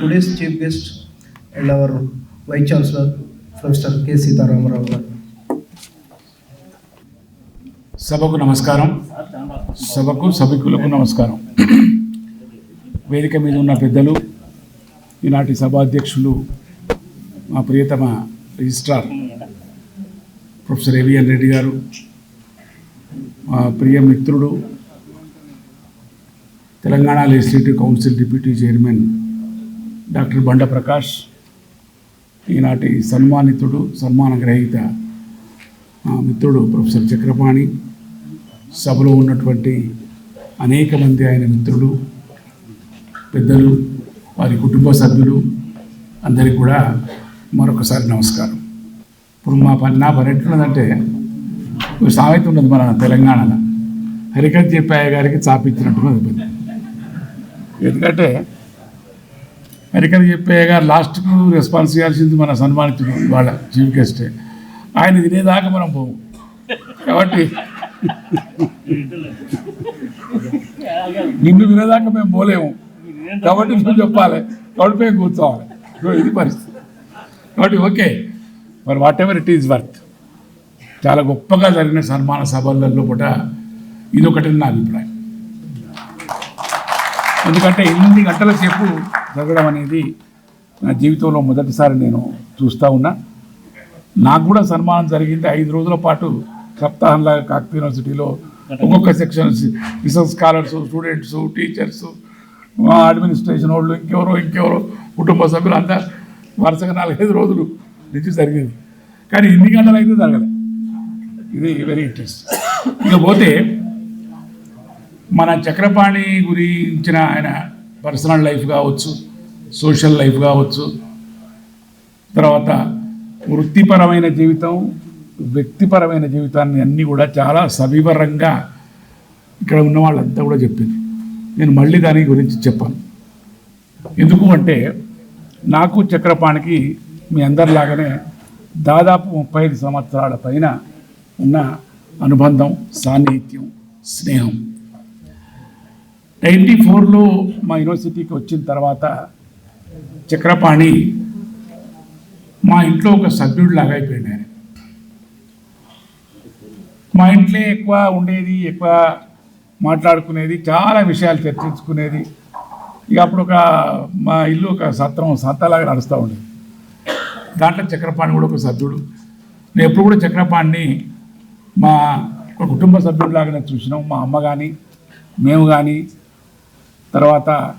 Today's chief guest and our vice chancellor professor K Sitaramarao garu సభకు నమస్కారం. సభకు సభికులకు నమస్కారం. వేదిక మీద ఉన్న పెద్దలు ఈనాటి సభాధ్యక్షులు మా ప్రియతమ రిజిస్ట్రార్ ప్రొఫెసర్ ఏవిఎన్ రెడ్డి గారు మా ప్రియ మిత్రుడు Telangana legislative council deputy chairman doctor Banda Prakash ఈనాటి సన్మానితుడు సన్మాన గ్రహీత మిత్రుడు ప్రొఫెసర్ చక్రపాణి. సభలో ఉన్నటువంటి అనేక మంది ఆయన మిత్రులు పెద్దలు వారి కుటుంబ సభ్యులు అందరికీ కూడా మరొకసారి నమస్కారం. ఇప్పుడు మా పని నా పని ఎట్లున్నదంటే సామెత ఉన్నది మన తెలంగాణలో. హరికత్ చెప్పాయ గారికి చాపించినట్టున్నది ఎందుకంటే మరి ఇక్కడ చెప్పేగా లాస్ట్కు రెస్పాన్స్ చేయాల్సింది మన సన్మానితుడు వాళ్ళ చీఫ్ గెస్టే. ఆయన తినేదాకా మనం పోము. కాబట్టి నిన్ను వినేదాకా మేము పోలేము. కాబట్టి నువ్వు చెప్పాలి. కాబట్టి మేము కూర్చోవాలి. ఇది పరిస్థితి. కాబట్టి ఓకే. మరి whatever it is worth చాలా గొప్పగా జరిగిన సన్మాన సభలలో కూడా ఇదొకటి నా అభిప్రాయం. ఎందుకంటే ఎనిమిది గంటల సేపు జరగడం అనేది నా జీవితంలో మొదటిసారి నేను చూస్తూ ఉన్నా. నాకు కూడా సన్మానం జరిగింది. ఐదు రోజుల పాటు సప్తాహంలాగా కాకతీయ యూనివర్సిటీలో ఒక్కొక్క section research scholars students teachers administration వాళ్ళు ఇంకెవరో ఇంకెవరో కుటుంబ సభ్యులు అంతా వరుసగా నాలుగైదు రోజులు నుంచి జరిగింది. కానీ ఎన్ని గంటలు అయితే జరగదు ఇది వెరీ ఇంట్రెస్ట్ ఇకపోతే మన చక్రపాణి గురించిన ఆయన పర్సనల్ లైఫ్ కావచ్చు సోషల్ లైఫ్ కావచ్చు. తర్వాత వృత్తిపరమైన జీవితం వ్యక్తిపరమైన జీవితాన్ని అన్నీ కూడా చాలా సవివరంగా ఇక్కడ ఉన్న వాళ్ళంతా కూడా చెప్పింది. నేను మళ్ళీ దాని గురించి చెప్పాను. ఎందుకు అంటే నాకు చక్రపాణికి మీ అందరిలాగానే దాదాపు ముప్పై ఐదు సంవత్సరాల పైన ఉన్న అనుబంధం సాన్నిహిత్యం స్నేహం. నైంటీ ఫోర్లో మా యూనివర్సిటీకి వచ్చిన తర్వాత చక్రపాణి మా ఇంట్లో ఒక సభ్యుడిలాగా అయిపోయింది ఆయన మా ఇంట్లో ఎక్కువ ఉండేది ఎక్కువ మాట్లాడుకునేది చాలా విషయాలు చర్చించుకునేది. ఇక అప్పుడు ఒక మా ఇల్లు ఒక సత్రం సత్తలాగా నడుస్తూ ఉండేది. దాంట్లో చక్రపాణి కూడా ఒక సభ్యుడు. నేను ఎప్పుడు కూడా చక్రపాణిని మా ఒక కుటుంబ సభ్యుడిలాగానే చూసినాం. మా అమ్మ కానీ మేము కానీ తర్వాత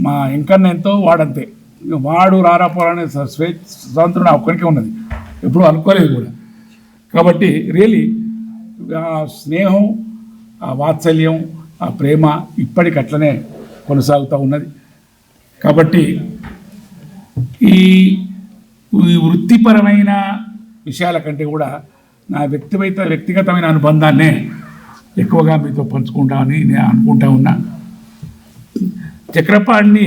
మా ఇంకన్న ఎంతో వాడంతే. వాడు వాడు రారాపోరానే స్వే స్వాతంత్రం నా ఒక్కరికే ఉన్నది. ఎప్పుడు అనుకోలేదు కూడా. కాబట్టి రియలీ స్నేహం ఆ వాత్సల్యం ఆ ప్రేమ ఇప్పటికి అట్లనే కొనసాగుతూ ఉన్నది. కాబట్టి ఈ ఈ వృత్తిపరమైన విషయాల కంటే కూడా నా వ్యక్తిగత వ్యక్తిగతమైన అనుబంధాన్నే ఎక్కువగా మీతో పంచుకుంటామని నేను అనుకుంటా ఉన్నా. చక్రపాణిని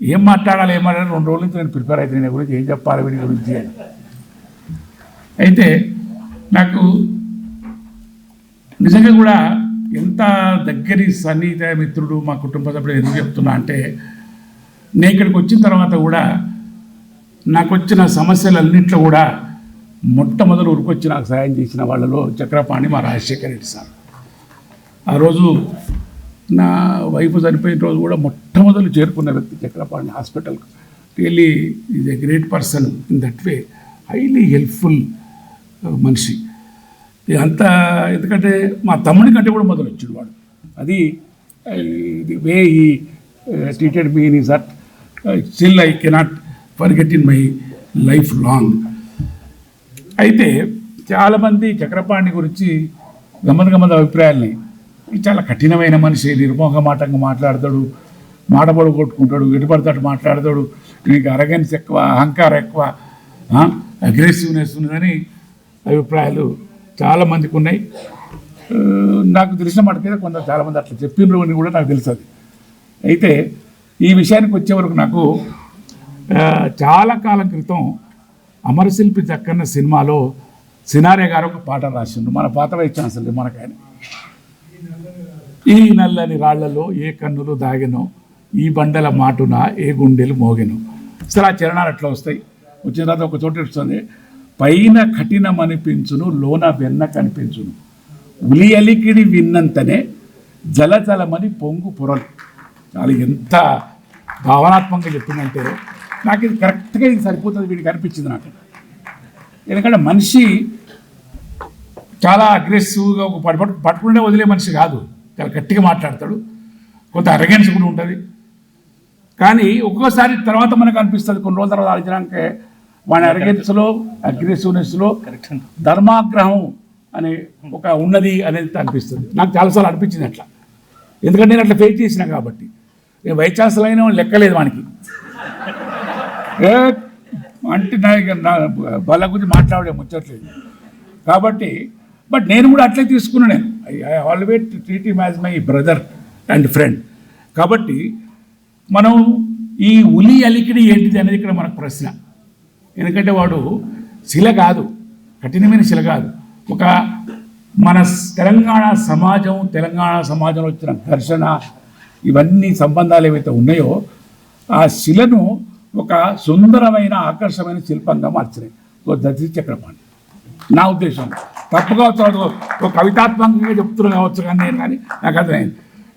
ఏం మాట్లాడాలి ఏమన్నా రెండు రోజుల నుంచి నేను ప్రిపేర్ అయితే నేను గురించి ఏం చెప్పాలి వీడి గురించి అని. అయితే నాకు నిజంగా కూడా ఎంత దగ్గరి సన్నిహిత మిత్రుడు మా కుటుంబ సభ్యుడు ఎందుకు చెప్తున్నా అంటే నేను ఇక్కడికి వచ్చిన తర్వాత కూడా నాకు వచ్చిన సమస్యలన్నింటిలో కూడా మొట్టమొదటి ఉరికొచ్చి నాకు సాయం చేసిన వాళ్ళలో చక్రపాణి మా రాజశేఖర రెడ్డి సార్. ఆ రోజు నా వైఫ్ చనిపోయిన రోజు కూడా మొట్టమొదటి చేరుకున్న వ్యక్తి చక్రపాణి హాస్పిటల్కి really is a great person in that way highly helpful మనిషి. అంతా ఎందుకంటే మా తమ్ముడి కంటే కూడా మొదలు వచ్చాడు వాడు. అది the way he treated me in is that still I cannot forget in my life long అయితే చాలామంది చక్రపాణి గురించి గమన గమన అభిప్రాయాల్ని చాలా కఠినమైన మనిషి నిర్మోహమాటంగా మాట్లాడతాడు మాట పొడు కొట్టుకుంటాడు ఎటుపడతాడు మాట్లాడతాడు. నీకు అరగెన్స్ ఎక్కువ అహంకారం ఎక్కువ అగ్రెసివ్నెస్ ఉన్నదని అభిప్రాయాలు చాలామందికి ఉన్నాయి. నాకు తెలిసిన మటుకైతే కొంత చాలామంది అట్లా చెప్పిండ్రు అని కూడా నాకు తెలుసు అయితే ఈ విషయానికి వచ్చే వరకు నాకు చాలా కాలం క్రితం అమరశిల్పి చక్కన్న సినిమాలో సినారే గారు ఒక పాట రాసిండు. మన పాత వైస్ ఛాన్సలర్ ఆయన ఈ నల్లని రాళ్ళలో ఏ కన్నులు దాగినో ఈ బండల మాటున ఏ గుండెలు మోగెను. సరే ఆ చరణాలు అట్లా వస్తాయి? వచ్చిన తర్వాత ఒక చోట వస్తుంది పైన కఠినమనిపించును లోన వెన్న కనిపించును. ఉలి అలికిడి విన్నంతనే జలజలమని పొంగు పొరలు. చాలా ఎంత భావనాత్మకంగా చెప్పిందంటే నాకు ఇది కరెక్ట్గా ఇది సరిపోతుంది వీడికి అనిపించింది నాకు. ఎందుకంటే మనిషి చాలా అగ్రెసివ్గా ఒక పట్టు పట్టు- పట్టుకుంటే వదిలే మనిషి కాదు. చాలా గట్టిగా మాట్లాడతాడు. కొంత అరగెన్స్ కూడా ఉంటుంది. కానీ ఒక్కొక్కసారి తర్వాత మనకు అనిపిస్తుంది కొన్ని రోజుల తర్వాత ఆలోచనాకే వాడి అరగెన్స్లో అగ్రెసివ్నెస్లో ధర్మాగ్రహం అనే ఒక ఉన్నది అనేది అనిపిస్తుంది. నాకు చాలాసార్లు అనిపించింది అట్లా. ఎందుకంటే నేను అట్లా ఫేస్ చేసిన కాబట్టి. నేను వైచాన్సల్ అయినా లెక్కలేదు వానికి. అంటే నా నా వాళ్ళ గురించి మాట్లాడే ముచ్చట్లేదు. కాబట్టి బట్ నేను కూడా అట్లే తీసుకున్నాను నేను. I always treat him as my brother and friend కాబట్టి మనం ఈ ఉలి అలికిడి ఏంటిది అనేది ఇక్కడ మనకు ప్రశ్న. ఎందుకంటే వాడు శిల కాదు కఠినమైన శిల కాదు. ఒక మన తెలంగాణ సమాజం తెలంగాణ సమాజంలో వచ్చిన ఘర్షణ ఇవన్నీ సంబంధాలు ఏవైతే ఉన్నాయో ఆ శిలను ఒక సుందరమైన ఆకర్షమైన శిల్పంగా మార్చినాయి. ఓ దశ చక్రపాణి. నా ఉద్దేశం. తప్పుగా కావచ్చు ఒక కవితాత్మకంగా చెప్తున్నా కావచ్చు కానీ నేను కానీ నాకు అర్థమైంది.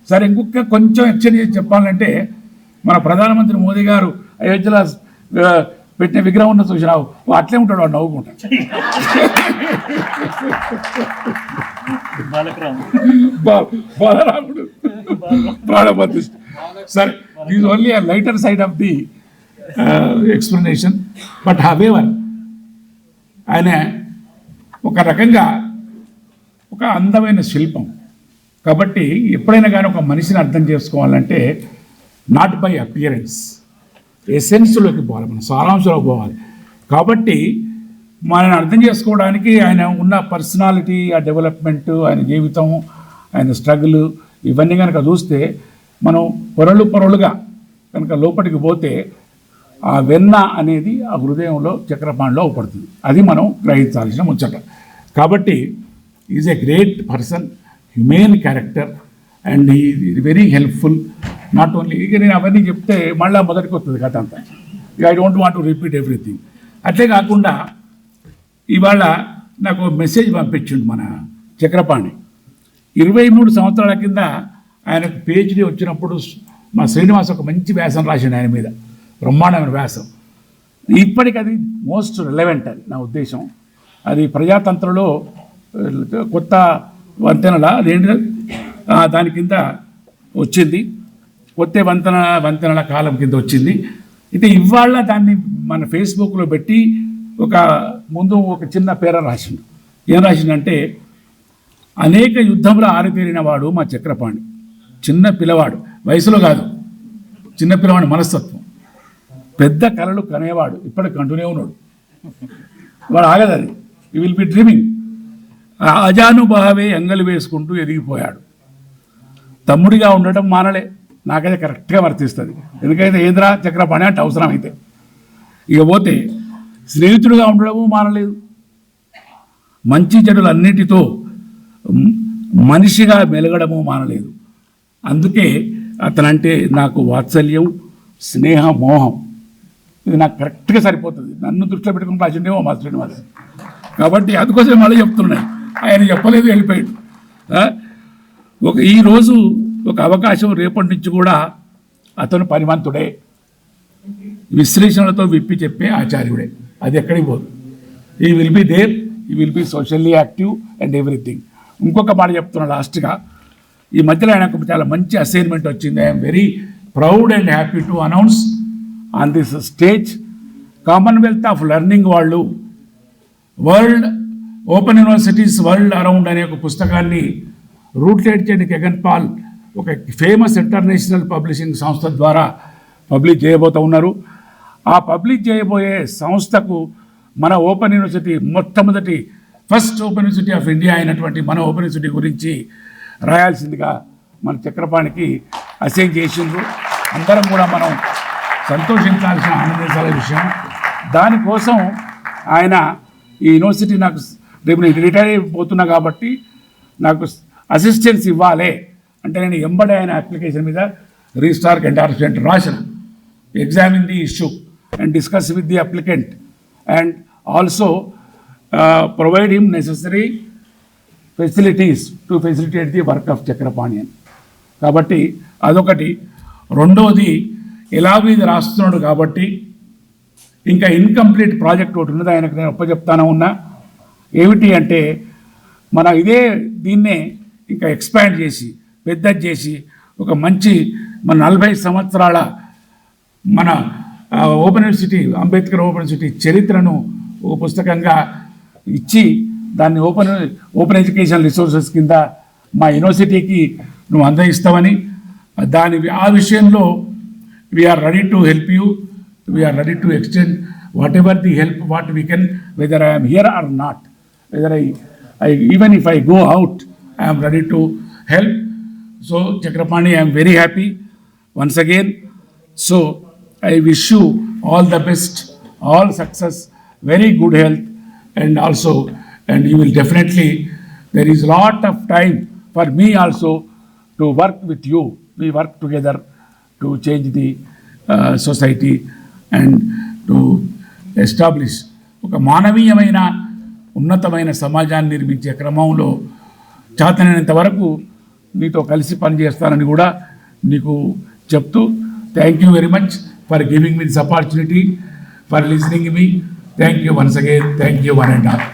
సరే ఇంకొక కొంచెం ఎక్స్చేంజ్ చేసి చెప్పాలంటే మన ప్రధానమంత్రి మోదీ గారు అయోధ్యలో పెట్టిన విగ్రహం ఉన్న చూసినావు. అట్లే ఉంటాడు వాడు నవ్వుకుంటా బాలరాముడు. ప్రాణప్రతిష్ఠ. సరే is only a lighter side of the explanation but however ఆయన ఒక రకంగా ఒక అందమైన శిల్పం. కాబట్టి ఎప్పుడైనా కానీ ఒక మనిషిని అర్థం చేసుకోవాలంటే నాట్ బై అపియరెన్స్ ఎసెన్స్లోకి పోవాలి మనం సారాంశంలోకి పోవాలి. కాబట్టి మనల్ని అర్థం చేసుకోవడానికి ఆయన ఉన్న పర్సనాలిటీ ఆ డెవలప్మెంట్ ఆయన జీవితం ఆయన స్ట్రగుల్ ఇవన్నీ కనుక చూస్తే మనం పొరలు పొరలుగా కనుక లోపలికి పోతే ఆ వెన్న అనేది ఆ హృదయంలో చక్రపాణిలో అవపడుతుంది అది మనం గ్రహించాల్సిన ముచ్చట. కాబట్టి is a great person humane character and he very helpful. Not only ఇక నేను అవన్నీ చెప్తే మళ్ళీ మొదటికి వస్తుంది కథ అంతా. I don't want to repeat everything. అట్లే కాకుండా ఇవాళ నాకు మెసేజ్ పంపించిండు మన చక్రపాణి. ఇరవై మూడు సంవత్సరాల కింద ఆయనకు పిహెచ్డి వచ్చినప్పుడు మా శ్రీనివాస్ ఒక మంచి వ్యాసం రాసిండు ఆయన మీద. బ్రహ్మాండమైన వ్యాసం. ఇప్పటికి అది మోస్ట్ రిలవెంట్ అని నా ఉద్దేశం. అది ప్రజాతంత్రంలో కొత్త వంతెనల అదేంటి దాని కింద వచ్చింది. కొత్త వంతెన వంతెనల కాలం కింద వచ్చింది. అయితే ఇవాళ దాన్ని మన ఫేస్బుక్లో పెట్టి ఒక ముందు ఒక చిన్న పేర రాసిండు. ఏం రాసిండంటే అనేక యుద్ధంలో ఆరితేరిన వాడు మా చక్రపాణి. చిన్న పిల్లవాడు. వయసులో కాదు. చిన్న పిల్లవాడి మనస్తత్వం. పెద్ద కళలు కనేవాడు. ఇప్పటికి కంటూనే ఉన్నాడు. వాడు ఆగదు అది. ఈ విల్ బి డ్రీమింగ్ అజానుభావే ఎంగలు వేసుకుంటూ ఎదిగిపోయాడు. తమ్ముడిగా ఉండటం మానలే. నాకైతే కరెక్ట్గా వర్తిస్తుంది. ఎందుకైతే ఏంద్రా చక్రపాణి అంటే అవసరం అయితే ఇక పోతే స్నేహితుడిగా ఉండడము మానలేదు. మంచి చెడులన్నిటితో మనిషిగా మెలగడము మానలేదు. అందుకే అతనంటే నాకు వాత్సల్యం స్నేహ మోహం ఇది నాకు కరెక్ట్గా సరిపోతుంది. నన్ను దృష్టిలో పెట్టుకుని రాసిండేమో మా శ్రీనివాస్ కాబట్టి అందుకోసం మళ్ళీ చెప్తున్నాయి. ఆయన చెప్పలేదు వెళ్ళిపోయాడు. ఒక ఈరోజు ఒక అవకాశం రేపటి నుంచి కూడా అతను పరిమంతుడే. విశ్లేషణలతో విప్పి చెప్పే ఆచార్యుడే. అది ఎక్కడికి పోదు. He will be there he will be socially active and everything ఇంకొక మాట చెప్తున్నా లాస్ట్గా. ఈ మధ్యలో ఆయనకు చాలా మంచి అసైన్మెంట్ వచ్చింది. I'm very proud and happy to announce on this stage Commonwealth of Learning వాళ్ళు world open universities world around అనే ఒక పుస్తకాన్ని రూట్లేట్ చేయని గగన్ పాల్ ఒక ఫేమస్ ఇంటర్నేషనల్ పబ్లిషింగ్ సంస్థ ద్వారా పబ్లిష్ చేయబోతూ ఉన్నారు. ఆ పబ్లిష్ చేయబోయే సంస్థకు మన ఓపెన్ యూనివర్సిటీ మొట్టమొదటి first open university of India అయినటువంటి మన ఓపెన్ యూనివర్సిటీ గురించి రాయాల్సిందిగా మన చక్రపాణికి అసైన్ చేసిండ్రు. అందరం కూడా మనం సంతోషించాల్సిన ఆనందించాల విషయం. దానికోసం ఆయన ఈ యూనివర్సిటీ నాకు రేపు నేను రిటైర్ అయిపోతున్నా కాబట్టి నాకు అసిస్టెన్స్ ఇవ్వాలి. అంటే నేను ఎంబడే ఆయన అప్లికేషన్ మీద రిజిస్టార్ ఎండార్స్మెంట్ రాసిన examine the issue and discuss with the applicant and also provide him necessary facilities to facilitate the work of చక్రపాణియన్ కాబట్టి అదొకటి. రెండవది ఎలాగో ఇది రాస్తున్నాడు కాబట్టి ఇంకా ఇన్కంప్లీట్ ప్రాజెక్ట్ ఒకటి ఉన్నది ఆయనకు నేను ఒప్పచెప్తాను ఉన్నా ఏమిటి అంటే మన ఇదే దీన్నే ఇంకా ఎక్స్పాండ్ చేసి పెద్దది చేసి ఒక మంచి మన నలభై సంవత్సరాల మన open university Ambedkar open university చరిత్రను ఒక పుస్తకంగా ఇచ్చి దాన్ని ఓపెన్ ఓపెన్ ఎడ్యుకేషన్ రిసోర్సెస్ కింద మా యూనివర్సిటీకి నువ్వు అందజేస్తావని దాని ఆ విషయంలో We are ready to help you. We are ready to extend whatever the help what we can, whether I am here or not. Whether I, I even if I go out, I am ready to help. So Chakrapani, I am very happy once again. So I wish you all the best, all success, very good health, and also, and you will definitely. There is lot of time for me also to work with you. We work together to change the uh, society and to establish ఒక మానవీయమైన ఉన్నతమైన సమాజాన్ని నిర్మించే క్రమంలో చేతనైనంత వరకు నీతో కలిసి పనిచేస్తానని కూడా నీకు చెప్తూ thank you very much for giving me this opportunity for listening me thank you once again thank you one and all